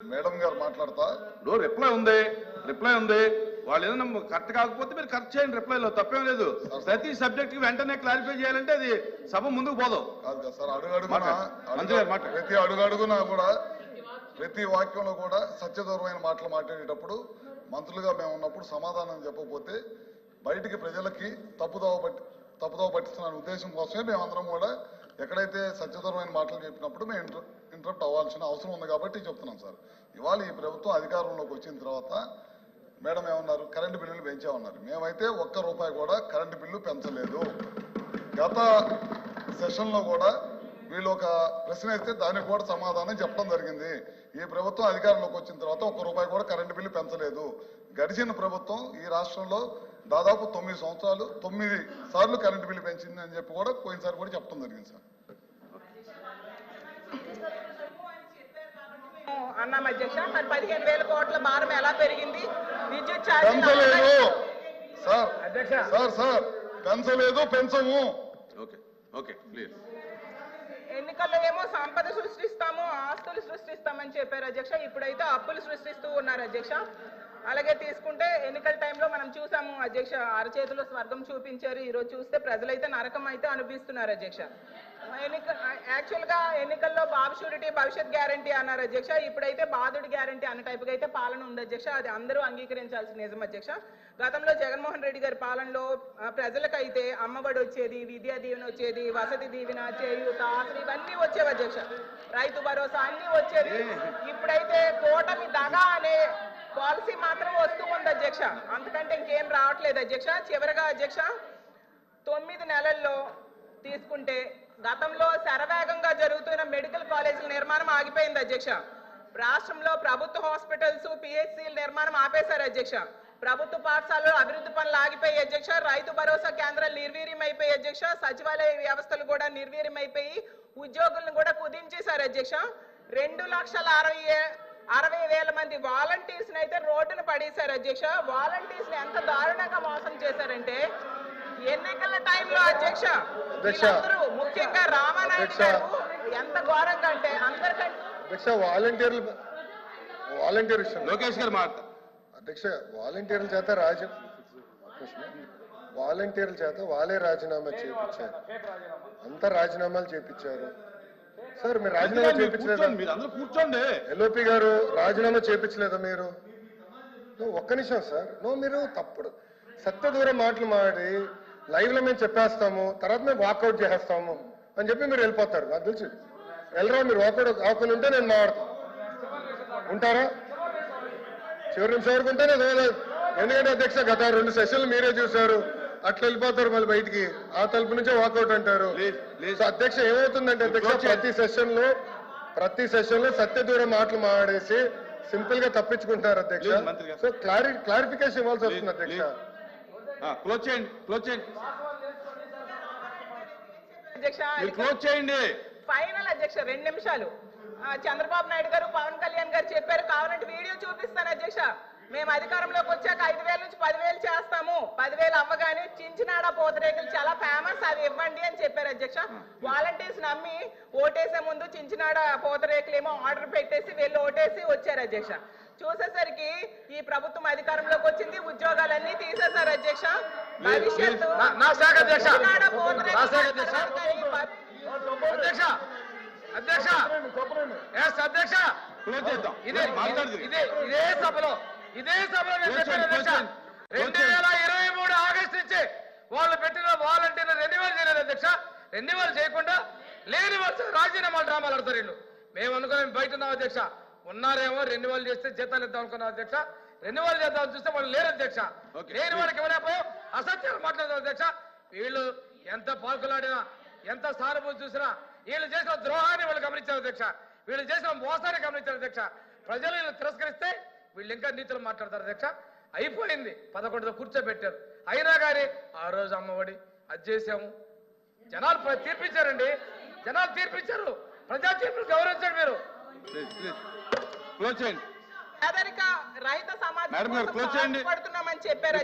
Madam గారు మాట్లాడతా? ఇప్పుడు రిప్లై ఉంది. రిప్లై ఉంది. వాళ్ళు ఏదైనా కరెక్ట్ కాకపోతే మీరు కరెక్ట్ చేయండి రిప్లైలో తప్పేం లేదు. ప్రతి సబ్జెక్ట్కి వెంటనే క్లారిఫై చేయాలంటే అది సభ ముందుకు పోదు. కాదు కదా సార్ అడుగు అడుగున. ప్రతి అడుగు అడుగునా కూడా ప్రతి వాక్యంలో కూడా సత్యదూరమైన మాటలు మాట్లాడేటప్పుడు మంత్రులుగా మేము ఉన్నప్పుడు సమాధానం చెప్పకపోతే బయటికి ప్రజలకి తప్పుదోవ పట్టి తప్పుదోవ పట్టిస్తున్న ఉద్దేశం కోసమే మేమందరం కూడా ఎక్కడైతే సత్యదూరమైన మాటలు చెప్పినప్పుడు మేము ఇంటర్ ఇంటరప్ట్ అవ్వాల్సిన అవసరం ఉంది కాబట్టి చెప్తున్నాం సార్. ఇవాళ ఈ ప్రభుత్వం అధికారంలోకి వచ్చిన తర్వాత మేడం ఏమన్నారు? కరెంటు బిల్లులు పెంచామన్నారు. మేమైతే ఒక్క రూపాయి కూడా కరెంటు బిల్లు పెంచలేదు. గత సెషన్లో కూడా వీళ్ళు ఒక ప్రశ్న వేస్తే దానికి కూడా సమాధానం చెప్పడం జరిగింది. ఈ ప్రభుత్వం అధికారంలోకి వచ్చిన తర్వాత ఒక్క రూపాయి కూడా కరెంటు బిల్లు పెంచలేదు. గడిచిన ప్రభుత్వం ఈ రాష్ట్రంలో దాదాపు తొమ్మిది సంవత్సరాలు తొమ్మిది సార్లు కరెంటు బిల్లు పెంచింది అని చెప్పి కూడా పోయినసారి కూడా చెప్పడం జరిగింది సార్. అన్నాం అధ్యక్ష మరి పదిహేను వేల కోట్ల భారం ఎలా పెరిగింది? విద్యుత్ పెంచలేదు. సార్ సార్ సార్ పెంచలేదు పెంచము ఓకే ఓకే ప్లీజ్ ఎన్నికల్లో ఏమో సంపద సృష్టిస్తాము ఆస్తులు సృష్టిస్తామని చెప్పారు అధ్యక్ష. ఇప్పుడైతే అప్పులు సృష్టిస్తూ ఉన్నారు అధ్యక్ష. అలాగే తీసుకుంటే ఎన్నికల టైంలో మనం చూసాము అధ్యక్ష. అరచేతిలో స్వర్గం చూపించారు. ఈ రోజు చూస్తే ప్రజలైతే నరకం అయితే అనిపిస్తున్నారు అధ్యక్ష. ఎన్నిక యాక్చువల్గా ఎన్నికల్లో బాబు షూరిటీ భవిష్యత్ గ్యారంటీ అన్నారు అధ్యక్ష. ఇప్పుడైతే బాధుడి గ్యారంటీ అన్న టైపుగా అయితే పాలన ఉంది అధ్యక్ష. అది అందరూ అంగీకరించాల్సిన నిజం అధ్యక్ష. గతంలో జగన్మోహన్ రెడ్డి గారి పాలనలో ప్రజలకైతే అమ్మఒడి వచ్చేది విద్యా దీవెన వచ్చేది వసతి దీవెన చేయూత ఆసరా ఇవన్నీ వచ్చేవి అధ్యక్ష. రైతు భరోసా అన్ని వచ్చేది ఇప్పుడైతే కూటమి దగా అనే పాలసీ మాత్రం వస్తూ ఉంది అధ్యక్ష. అంతకంటే ఇంకేం రావట్లేదు అధ్యక్ష. చివరిగా అధ్యక్ష తొమ్మిది నెలల్లో తీసుకుంటే గతంలో శరవేగంగా జరుగుతున్న మెడికల్ కాలేజీల నిర్మాణం ఆగిపోయింది అధ్యక్ష. రాష్ట్రంలో ప్రభుత్వ హాస్పిటల్స్ పిహెచ్సిల నిర్మాణం ఆపేశారు అధ్యక్ష. ప్రభుత్వ పాఠశాలలో అభివృద్ధి పనులు ఆగిపోయి అధ్యక్ష. రైతు భరోసా కేంద్రాలు నిర్వీర్యం అయిపోయి అధ్యక్ష. సచివాలయ వ్యవస్థలు కూడా నిర్వీర్యం అయిపోయి ఉద్యోగులను కూడా కుదించేశారు అధ్యక్ష. రెండు లక్షల అరవై అరవై వేల మంది వాలంటీర్ పడేశారు అధ్యక్ష. వాలంటీర్స్ ఎంత దారుణంగా మోసం చేశారంటే ఎన్నికల టైంలో అధ్యక్ష అధ్యక్ష. వీళ్ళందరూ ముఖ్యంగా రామానాయుడు. గారు ఎంత ఘోరంగా అంటే అందరికంటే అధ్యక్ష వాలంటీర్లు వాలంటీర్ విషయం లోకేష్ గారు మాట అధ్యక్ష వాలంటీర్ల చేత రాజ వాలంటీర్ల చేత వాళ్ళే రాజీనామా చేపించారు. అంతా రాజీనామాలు చేపించారు. సార్ మీరు రాజీనామా చేపించలేదా కూర్చోండి మీరు అందరూ కూర్చోండి. ఎల్ఓపి గారు రాజీనామా చేపించలేదా మీరు? ఒక్క నిమిషం సార్. నో మీరు తప్పుడు. సత్య దూరం మాటలు మాడి లైవ్లో మేము చెప్పేస్తాము తర్వాత మేము వాకౌట్ చేసేస్తాము అని చెప్పి మీరు వెళ్ళిపోతారు. నాకు తెలుసు. వెళ్ళరా మీరు వాకౌట్ ఆకుని ఉంటే నేను మాట్లాడతాను ఉంటారా? చివరి నిమిషం వరకు ఉంటే నేను. ఎందుకంటే అధ్యక్ష గత రెండు సెషన్లు మీరే చూశారు. అట్లా వెళ్ళిపోతారు మళ్ళీ బయటికి. ఆ తలుపు నుంచే వాకౌట్ అంటారు. అధ్యక్ష ఏమవుతుందంటే అధ్యక్ష. ప్రతి సెషన్లో ప్రతి సెషన్లో సత్య దూరం మాటలు మాడేసి సింపుల్గా తప్పించుకుంటారు అధ్యక్ష. సో క్లారి క్లారిఫికేషన్ ఇవ్వాల్సి వస్తుంది అధ్యక్ష. క్లోజ్ చేయండి క్లోజ్ చేయండి. క్లోజ్ చేయండి. ఫైనల్ అధ్యక్ష రెండు నిమిషాలు. చంద్రబాబు నాయుడు గారు పవన్ కళ్యాణ్ గారు చెప్పారు కావాలంటే వీడియో చూపిస్తాను అధ్యక్ష. మేము అధికారంలోకి వచ్చాక ఐదు వేల నుంచి పదివేలు చేస్తాము. పదివేలు అవ్వగానే చించినాడ పూతరేకులు చాలా ఫేమస్ అవి. అధ్యక్ష. వాలంటీర్స్ నమ్మి ఓటేసే ముందు చించినాడ పూతరేకులు ఏమో ఆర్డర్ పెట్టేసి వెళ్ళి ఓటేసి వచ్చారు అధ్యక్ష. చూసేసరికి ఈ ప్రభుత్వం అధికారంలోకి వచ్చింది ఉద్యోగాలన్నీ తీసేశారు అధ్యక్ష. భవిష్యత్తు ఇదే మాట్లాడదు. ఇదే ఇదే సభలో ఇదే సభలో నేను కూర్చోండి, చెప్పాను అధ్యక్ష. కూర్చోండి. రెండు వేల ఇరవై మూడు ఆగస్టు నుంచి వాళ్ళు పెట్టిన వాలంటీర్లు రెన్యువల్ చేయలేదు అధ్యక్ష రెన్యువల్ చేయకుండా లేని వాళ్ళు రాజీనామాలు డ్రామాలు ఆడతారు వీళ్ళు. మేము అనుకున్నాం బయట ఉన్నాం అధ్యక్ష. ఉన్నారేమో రెన్యువల్ చేస్తే జీతాలు ఇద్దాం అనుకున్నాం అధ్యక్ష. రెన్యువల్ చేద్దాం చూస్తే వాళ్ళు లేరు అధ్యక్ష. లేని వాళ్ళకి ఇవ్వలేకపోయాం అసత్యాలు మాట్లాడదాం అధ్యక్ష. వీళ్ళు ఎంత పాల్కులాడినా ఎంత సానుభూతి చూసినా వీళ్ళు చేసిన ద్రోహాన్ని వాళ్ళు గమనించారు అధ్యక్ష. వీళ్ళు చేసిన మోసాన్ని గమనించారు అధ్యక్ష. ప్రజలు వీళ్ళు తిరస్కరిస్తే వీళ్ళు ఇంకా నీతులు మాట్లాడతారు అధ్యక్ష. అయిపోయింది. పదకొండుతో కూర్చోబెట్టారు. అయినా కానీ ఆ రోజు అమ్మఒడి అది చేసాము జనాలు తీర్పిచ్చారండి. జనాలు తీర్పిచ్చారు. ప్రజా తీర్పులు గౌరవించండి మీరు. క్లోజ్ చేయండి. పేదరిక రహిత సమాజం. పాటుపడుతున్నామని చెప్పారు